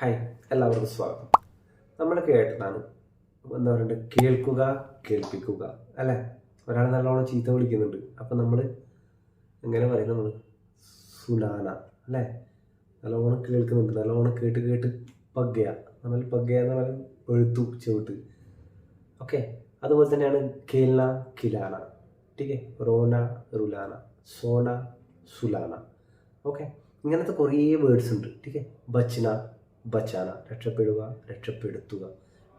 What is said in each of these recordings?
Hi എല്ലാവർക്കും സ്വാഗതം. നമ്മൾ കേട്ടതാണ് എന്താ പറയുക കേൾക്കുക കേൾപ്പിക്കുക അല്ലേ? ഒരാൾ നല്ലോണം ചീത്ത വിളിക്കുന്നുണ്ട്. അപ്പം നമ്മൾ എങ്ങനെ പറയും നമ്മൾ സുനാന അല്ലേ? നല്ലോണം കേൾക്കുന്നുണ്ട് നല്ലോണം കേട്ട് കേട്ട് പഗ്ഗയ. നമ്മൾ പഗ്ഗയ എന്ന് പറയുന്നത് എഴുത്തു ചവിട്ട്. ഓക്കെ അതുപോലെ തന്നെയാണ് കേൽന കിലാന ടീക്കെ റോന റുലാന. സോന സുലാന. ഓക്കെ ഇങ്ങനത്തെ കുറേ വേർഡ്സ് ഉണ്ട് ടീക്കെ ബച്ചന ബച്ചാന രക്ഷപ്പെടുക രക്ഷപ്പെടുത്തുക.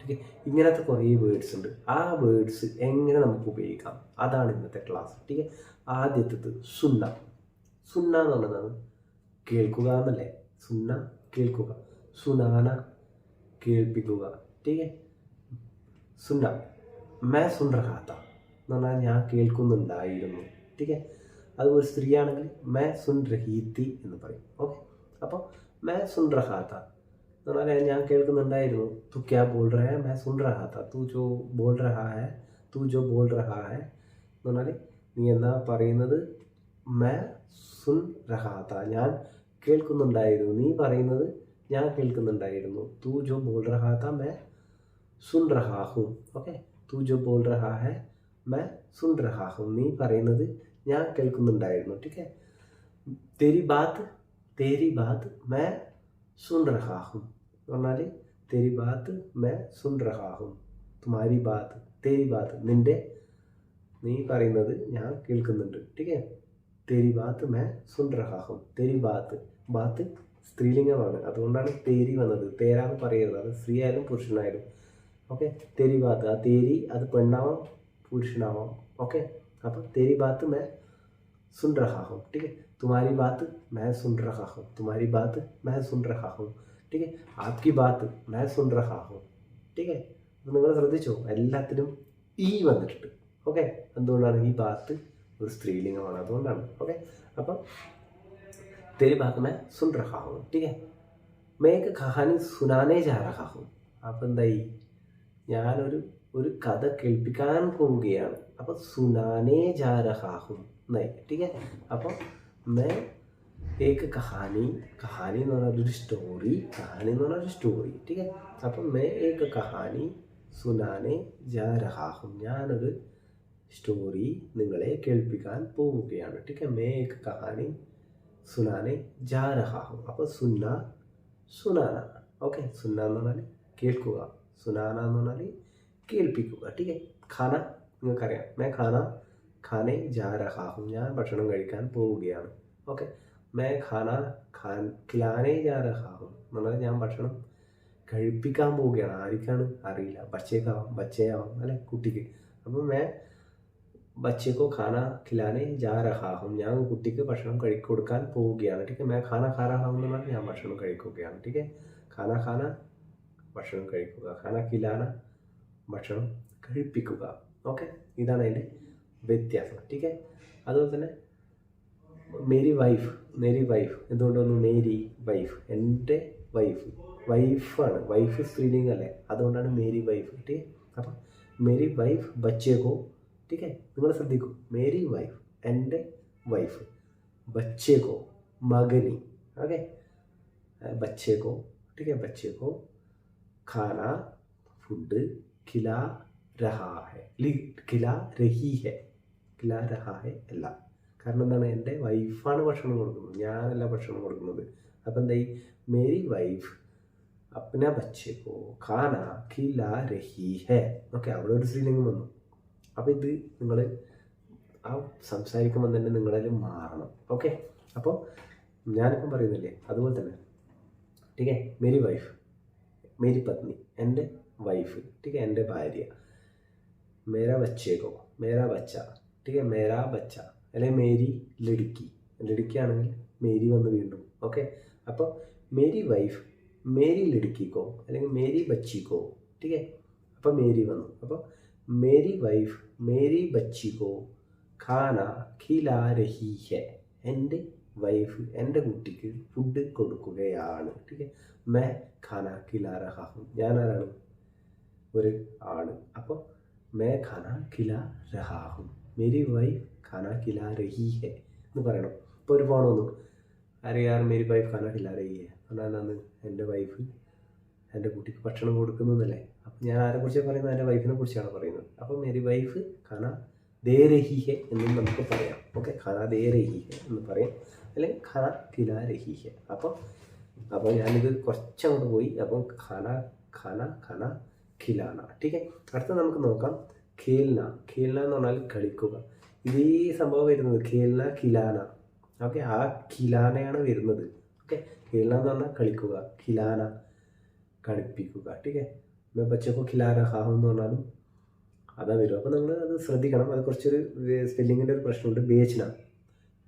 ഓക്കെ? ഇങ്ങനത്തെ കുറേ വേർഡ്സ് ഉണ്ട്. ആ വേർഡ്സ് എങ്ങനെ നമുക്ക് ഉപയോഗിക്കാം? അതാണ് ഇന്നത്തെ ക്ലാസ് ഓക്കെ? ആദ്യത്തേത് സുന്ന. സുന്ന എന്ന് പറയുന്നതാണ് കേൾക്കുക എന്നല്ലേ? സുന്ന കേൾക്കുക. സുനാന കേൾപ്പിക്കുക. ഓക്കെ? സുന്ന. മേ സുൻ എന്ന് പറഞ്ഞാൽ ഞാൻ കേൾക്കുന്നുണ്ടായിരുന്നു. ഓക്കെ? അതുപോലെ സ്ത്രീയാണെങ്കിൽ മേ സുൻ റഹീത്തി എന്ന് പറയും. ഓക്കെ? അപ്പോൾ മേ സുൻ എന്ന് പറഞ്ഞാൽ ഞാൻ കേൾക്കുന്നുണ്ടായിരുന്നു തു ക്യാ ബോൾ റഹ ഹൈ മേ സുൻ റഹാത്ത തു ജോ ബോൾ റഹാ ഹൈ തു ജോ ബോൾ റഹാ ഹൈ എന്ന് പറഞ്ഞാൽ നീ എന്താ പറയുന്നത്? മേ സുൻ റഹാത്ത ഞാൻ കേൾക്കുന്നുണ്ടായിരുന്നു। നീ പറയുന്നത് ഞാൻ കേൾക്കുന്നുണ്ടായിരുന്നു। തൂ ജോ ബോൾ റഹാത്ത മേ സുൻ റഹാ ഹും ഓക്കെ തൂ ജോ ബോൾ റഹാ ഹെ മേ സുൻ റഹാ ഹും നീ പറയുന്നത് ഞാൻ കേൾക്കുന്നുണ്ടായിരുന്നു। ടീക്കെ തേരി ബാത്ത് തേരി ബാത്ത് മേ സുൻ റഹാഹും എന്ന് പറഞ്ഞാൽ തെരി ബാത്ത് മേ സുൻ റഹാഹും തുമാരി ബാത്ത് തേരി ബാത്ത് നിന്റെ നീ പറയുന്നത് ഞാൻ കേൾക്കുന്നുണ്ട്. ടീക്കേ തേരി ബാത്ത് മേ സുൻ റഹാഹും തേരി ബാത്ത് ബാത്ത് സ്ത്രീലിംഗമാണ്. അതുകൊണ്ടാണ് തേരി വന്നത്. തേരാന്ന് പറയരുത്. അത് സ്ത്രീ ആയാലും പുരുഷനായാലും. ഓക്കെ? തേരി ബാത്ത് ആ തേരി അത് പെണ്ണാവാം പുരുഷനാവാം. ഓക്കെ? അപ്പോൾ തേരി ബാത്ത് മേ സുൻ റഹാഹും ടീക്കേ तुम्हारी बात मैं सुन रहा हूँ तुम्हारी बात मैं सुन रहा हूँ ठीक है आपकी बात मैं सुन रहा हूँ ठीक है അപ്പോൾ നിങ്ങൾ ശ്രദ്ധിച്ചോ എല്ലാത്തിനും ഈ വന്നിട്ടുണ്ട് ഓക്കെ എന്തുകൊണ്ടാണ് ഈ ബാത്ത് ഒരു സ്ത്രീലിംഗമാണ് അതുകൊണ്ടാണ് ഓക്കെ അപ്പം तेरी बात मैं सुन रहा हूँ ठीक है मैं एक कहानी सुनाने जा रहा हूँ അപ്പം എന്തായി ഞാനൊരു ഒരു കഥ കേൾപ്പിക്കാൻ പോവുകയാണ് അപ്പോൾ സുനാനേ ജാ രഹാ ഹും എന്നായി ठीक है അപ്പോൾ മേ ഏക്ക് കഹാനി കഹാനി എന്ന് പറഞ്ഞാൽ ഒരു സ്റ്റോറി കഹാനി എന്ന് പറഞ്ഞാൽ ഒരു സ്റ്റോറി ടീക്ക്? അപ്പം മേ ഏക്ക് കഹാനി സുനാനെ ജാ രഹാഹും ഞാനൊരു സ്റ്റോറി നിങ്ങളെ കേൾപ്പിക്കാൻ പോവുകയാണ് ടീക്ക്? മേ ഏക്ക് കഹാനി സുനാനെ ജാ രഹാഹും അപ്പോൾ സുന്ന സുനാന ഓക്കെ? സുന്ന എന്ന് പറഞ്ഞാൽ കേൾക്കുക സുനാന എന്ന് പറഞ്ഞാൽ കേൾപ്പിക്കുക ടീക്ക്? ഖാന നിങ്ങൾക്കറിയാം മേ ഖാന ഖാനെ ജാ രഹാഹും ഞാൻ ഭക്ഷണം കഴിക്കാൻ പോവുകയാണ്. ഓക്കെ മേ ഖാന ഖാൻ ഖിലാനേ ജാ രഹാ ഹും എന്ന് ഞാൻ ഭക്ഷണം കഴിപ്പിക്കാൻ പോവുകയാണ്. ആർക്കാണ് അറിയില്ല. ബച്ചേക്കാവാം ബച്ചയാവാം അല്ലെ? കുട്ടിക്ക്. അപ്പം മേ ബച്ചേക്കോ ഖാന ഖിലാനെ ജാ റഹാഹും ഞാൻ കുട്ടിക്ക് ഭക്ഷണം കഴി കൊടുക്കാൻ പോവുകയാണ്. ടീക്കെ മേ ഖാന ഖാ രഹാ ഹും എന്ന് പറഞ്ഞാൽ ഞാൻ ഭക്ഷണം കഴിക്കുകയാണ്. ടീക്കെ ഖാന ഖാന ഭക്ഷണം കഴിക്കുക. ഖാന ഖിലാന ഭക്ഷണം കഴിപ്പിക്കുക. ഓക്കെ ഇതാണ് അതിന്റെ വ്യത്യാസം. ടീക്കെ അതുപോലെ തന്നെ മേരി വൈഫ് മേരി വൈഫ്. എന്തുകൊണ്ടൊന്ന് മേരി വൈഫ്? എന്റെ വൈഫ്. വൈഫാണ്. വൈഫ് സ്ത്രീലിംഗ് അല്ലേ അതുകൊണ്ടാണ് മേരി വൈഫ് ടീ അപ്പം മേരി വൈഫ് ബച്ചേക്കോ? ടീക്കേ നിങ്ങൾ ശ്രദ്ധിക്കും. മേരി വൈഫ് എന്റെ വൈഫ് ബച്ചേക്കോ? മകനി. ഓക്കെ. ബച്ചേക്കോ? ടീക്കേ ബച്ചേക്കോ? ഖാന ഫുഡ് ഖില രഹാ ഹെ. ഖില രഹി ഹെ. ഖില രഹാ ഹെ എല്ലാം. കാരണം എന്താണ്? എന്റെ വൈഫാണ് ഭക്ഷണം കൊടുക്കുന്നത്. ഞാനല്ല ഭക്ഷണം കൊടുക്കുന്നത്. അപ്പം എന്തായി? മേരി വൈഫ് അപ്ന ബച്ചക്കോ ഖാന ഖില രഹി ഹെ ഓക്കെ അവിടെ ഒരു സ്ത്രീലിംഗം വന്നു. അപ്പോൾ ഇത് നിങ്ങൾ ആ സംസാരിക്കുമ്പോൾ തന്നെ നിങ്ങളതിൽ മാറണം. ഓക്കെ? അപ്പോൾ ഞാനിപ്പം പറയുന്നില്ലേ? അതുപോലെ തന്നെ. ടീക്കെ മേരി വൈഫ് മേരി പത്നി എന്റെ വൈഫ് ടീക്കെ എന്റെ ഭാര്യ മേര ബച്ചേക്കോ മേര ബച്ച ടീക്കെ മേര ബച്ച. അല്ലെങ്കിൽ മേരി ലടുക്കി ലടുക്കിയാണെങ്കിൽ മേരി വന്ന് വീണ്ടും. ഓക്കെ അപ്പോൾ മേരി വൈഫ് മേരി ലടുക്കിക്കോ അല്ലെങ്കിൽ മേരി ബച്ചിക്കോ ടീക്കേ? അപ്പോൾ മേരി വന്നു. അപ്പോൾ മേരി വൈഫ് മേരി ബച്ചിക്കോ ഖാന ഖിലാ രഹി ഹെ എന്റെ വൈഫ് എന്റെ കുട്ടിക്ക് ഫുഡ് കൊടുക്കുകയാണ് ടീക്കേ? മേ ഖാന ഖിലാ റഹാഹും ഞാനാരാണ്? ഒരു ആണ് അപ്പോൾ മേ ഖാന ഖിലാ റഹാഹും മേരി വൈഫ് ഖാന खिला रही ഹെ എന്ന് പറയണം. ഇപ്പോൾ ഒരു ഫോൺ വന്നു. അരെ യാർ മേരി വൈഫ് ഖാന खिला രഹി ഹെ. പറഞ്ഞാൽ എന്താണ് എന്റെ വൈഫ് എന്റെ കുട്ടിക്ക് ഭക്ഷണം കൊടുക്കുന്നതല്ലേ. അപ്പം ഞാൻ ആരെക്കുറിച്ചാണ് പറയുന്നത്? എന്റെ വൈഫിനെ കുറിച്ചാണ് പറയുന്നത്. അപ്പം മേരി വൈഫ് ഖാന ദേ രഹി ഹെ എന്നും നമുക്ക് പറയാം. ഓക്കെ? ഖാന ദേ രഹി ഹെ എന്ന് പറയാം. അല്ലെങ്കിൽ ഖാന കില രഹി ഹെ. അപ്പം അപ്പോൾ ഞാനിത് കുറച്ചങ്ങോട്ട് പോയി. അപ്പം ഖാന ഖാന ഖാന ഖിലാന. ടീക്കെ അടുത്ത നമുക്ക് നോക്കാം. ഖേൽന. ഖേൽന എന്ന് പറഞ്ഞാൽ കളിക്കുക. ഇത് ഈ സംഭവം വരുന്നത്. ഖേൽന കിലാന ഓക്കെ ആ കിലാനയാണ് വരുന്നത്. ഓക്കെ ഖേൽന എന്ന് പറഞ്ഞാൽ കളിക്കുക. കിലാന കളിപ്പിക്കുക. ടീക്കെ മേ ബച്ചക്കോ ഖിലാന ഹാഹം എന്ന് പറഞ്ഞാലും അതാ വരും. അപ്പോൾ നിങ്ങൾ അത് ശ്രദ്ധിക്കണം. അത് കുറച്ചൊരു സ്പെല്ലിങ്ങിന്റെ ഒരു പ്രശ്നമുണ്ട്. ബേച്ചന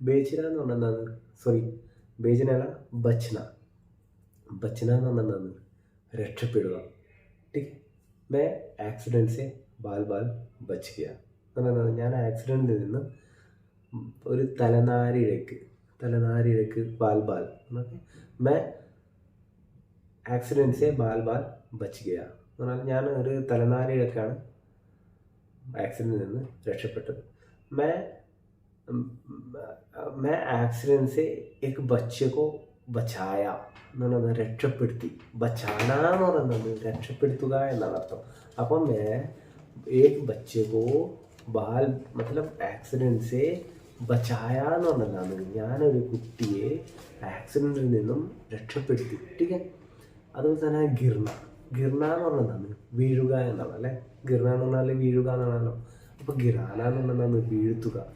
ബേച്ചന എന്ന് പറഞ്ഞാൽ എന്താണ്? സോറി ബേചന അല്ല ബച്ചന ബച്ചന എന്ന് പറഞ്ഞാൽ എന്താണ്? രക്ഷപ്പെടുക. ടീക്കെ മേ ആക്സിഡന്റ് ബാൽ ബാൽ ബച്ച് പറയുന്നത് ഞാൻ ആക്സിഡന്റിൽ നിന്ന് ഒരു തലനാരിഴക്ക് തലനാരിഴക്ക് ബാൽ ബാൽ എന്നൊക്കെ. മേ ആക്സിഡൻസെ ബാൽ ബാൽ ബച്ച് ഗയ പറഞ്ഞാൽ ഞാൻ ഒരു തലനാരിഴക്കാണ് ആക്സിഡന്റിൽ നിന്ന് രക്ഷപ്പെട്ടത്. മേ മേ ആക്സിഡൻസെ എക്ക് ബച്ചക്കോ ബച്ചായ എന്ന് പറയുന്നത് രക്ഷപ്പെടുത്തി. ബച്ചാന എന്ന് പറയുന്നത് രക്ഷപ്പെടുത്തുക എന്നാണ് അർത്ഥം. അപ്പം മേ ഏക് ബച്ചകോ ബാൽ മതലബ് ആക്സിഡൻസെ ബച്ചായ എന്ന് പറഞ്ഞതാണ്. ഞാനൊരു കുട്ടിയെ ആക്സിഡന്റിൽ നിന്നും രക്ഷപ്പെടുത്തി. ടീക്കെ? അതുപോലെ തന്നെ ഗിർണ. ഗിർണ എന്ന് പറഞ്ഞതാണ്. വീഴുക എന്നാണ് അല്ലേ? ഗിർണ എന്ന് പറഞ്ഞാൽ വീഴുക എന്നാണല്ലോ അപ്പോൾ ഗിറാന എന്ന് പറഞ്ഞതാണ് വീഴ്ത്തുക.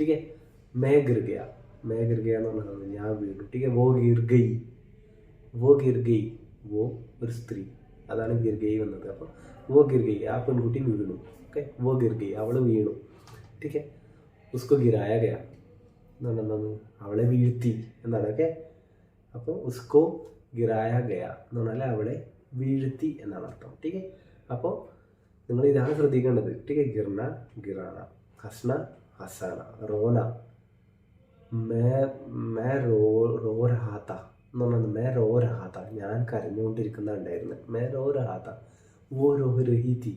ടീക്കെ? മേ ഗിർഗയ മേ ഗിർഗയ എന്ന് പറഞ്ഞതാണ്. ഞാൻ വീണു. ടീക്കെ? വോ ഗിർഗയി വോ ഗിർഗയി വോ ഒരു സ്ത്രീ. അതാണ് ഗിർഗയി വന്നത് അപ്പോൾ വോ ഗിർഗയി ആ പെൺകുട്ടി വീണു. ഓക്കെ വോ ഗിർ ഗി അവൾ വീണു. ടീക്കെ ഉസ്കോ ഗിരായ ഗയ എന്ന് പറഞ്ഞാൽ അവളെ വീഴ്ത്തി എന്നാണ്. ഓക്കെ? അപ്പോൾ ഉസ്കോ ഗിറായ ഗയ എന്ന് പറഞ്ഞാൽ അവളെ വീഴ്ത്തി എന്നാണ് അർത്ഥം. ടീക്കെ? അപ്പോൾ നിങ്ങൾ ഇതാണ് ശ്രദ്ധിക്കേണ്ടത്. ടീക്കെ? ഗിർണ ഗിറാണ. ഹസ്ന ഹസാന. റോന. മേ മേ റോ റോ രഹാത്ത എന്ന് പറഞ്ഞത് മേ റോ രഹാത്ത ഞാൻ കരഞ്ഞുകൊണ്ടിരിക്കുന്നുണ്ടായിരുന്നു. മേ റോ രഹാത്ത ഓ രോ രഹീതി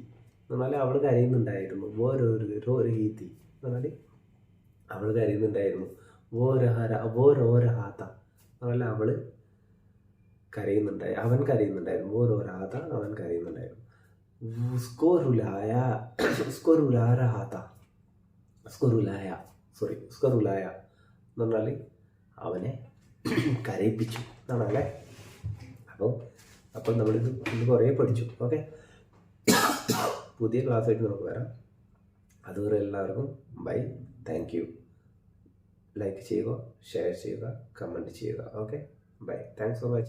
എന്ന് അവൾ കരയുന്നുണ്ടായിരുന്നു. വേറൊരു രീതി. പറഞ്ഞാൽ അവൾ കരയുന്നുണ്ടായിരുന്നു. രഹാത്ത എന്ന് പറഞ്ഞാൽ അവൾ കരയുന്നുണ്ടായി അവൻ കരയുന്നുണ്ടായിരുന്നു റോ അവൻ കരയുന്നുണ്ടായിരുന്നു. ഉസ്കോ റുലായ ഉസ്കോ റുലാ രഹാത്ത ഉസ്കോ റുലായ സോറി ഉസ്കോ റുലായ എന്ന് പറഞ്ഞാൽ അവനെ കരയിപ്പിച്ചു. എന്നാണ് അല്ലേ? അപ്പം അപ്പം നമ്മളിത് ഇന്ന് കുറേ പഠിച്ചു. ഓക്കെ? പുതിയ ക്ലാസ്സായിട്ട് നമുക്ക് വരാം. അതുവരെ എല്ലാവർക്കും ബൈ. താങ്ക് യു ലൈക്ക് ചെയ്യുക ഷെയർ ചെയ്യുക കമന്റ് ചെയ്യുക. Okay bye thanks for watching